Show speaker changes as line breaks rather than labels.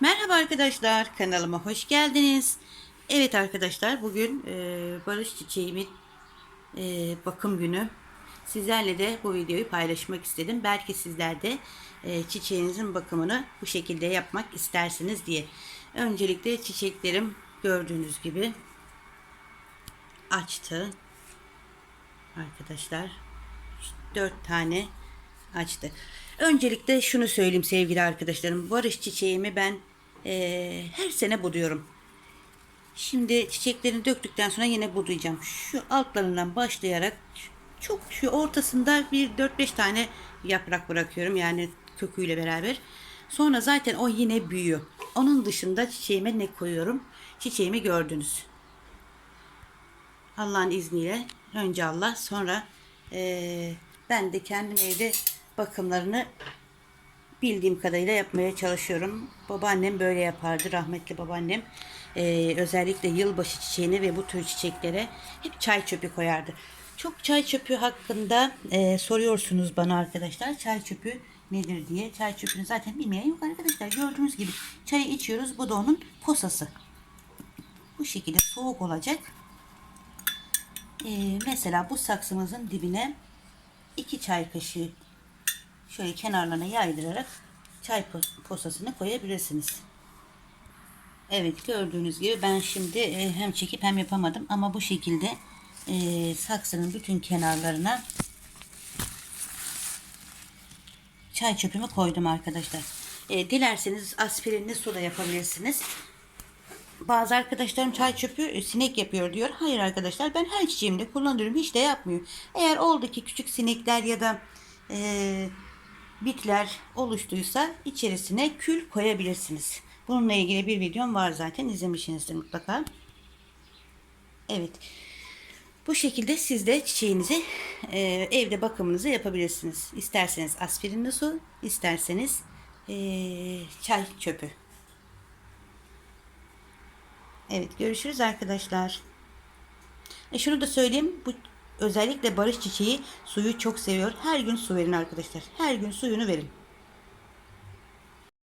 Merhaba arkadaşlar, kanalıma hoş geldiniz. Evet arkadaşlar, bugün e, barış çiçeğimin e, bakım günü. Sizlerle de bu videoyu paylaşmak istedim. Belki sizler de e, çiçeğinizin bakımını bu şekilde yapmak istersiniz diye. Öncelikle çiçeklerim gördüğünüz gibi açtı. Arkadaşlar, dört tane açtı. Öncelikle şunu söyleyeyim sevgili arkadaşlarım. Barış çiçeğimi ben eee, her sene buduyorum. Şimdi çiçeklerini döktükten sonra yine budayacağım. Şu altlarından başlayarak çok şu ortasında bir 4-5 tane yaprak bırakıyorum. Yani köküyle beraber. Sonra zaten o yine büyüyor. Onun dışında çiçeğime ne koyuyorum? Çiçeğimi gördünüz. Allah'ın izniyle önce Allah sonra eee, ben de kendim evde bakımlarını bildiğim kadarıyla yapmaya çalışıyorum. Babaannem böyle yapardı rahmetli babaannem. Eee, özellikle yılbaşı çiçeğine ve bu tür çiçeklere hep çay çöpü koyardı. Çok çay çöpü hakkında eee, soruyorsunuz bana arkadaşlar. Çay çöpü nedir diye. Çay çöpünü zaten bilmeyen yok arkadaşlar. Gördüğünüz gibi çayı içiyoruz. Bu da onun posası. Bu şekilde soğuk olacak. Ee, mesela bu saksımızın dibine 2 çay kaşığı şöyle kenarlarına yaydırarak çay po- posasını koyabilirsiniz. Evet gördüğünüz gibi ben şimdi e, hem çekip hem yapamadım ama bu şekilde e, saksının bütün kenarlarına çay çöpümü koydum arkadaşlar. E, dilerseniz aspirinli su yapabilirsiniz. Bazı arkadaşlarım çay çöpü sinek yapıyor diyor. Hayır arkadaşlar ben her çiçeğimde kullanıyorum. Hiç de yapmıyor. Eğer oldu ki küçük sinekler ya da e, bitler oluştuysa içerisine kül koyabilirsiniz. Bununla ilgili bir videom var zaten. izlemişsinizdir mutlaka. Evet. Bu şekilde siz de çiçeğinizi e, evde bakımınızı yapabilirsiniz. İsterseniz aspirinli su, isterseniz e, çay çöpü. Evet görüşürüz arkadaşlar. E şunu da söyleyeyim. Bu özellikle barış çiçeği suyu çok seviyor. Her gün su verin arkadaşlar. Her gün suyunu verin.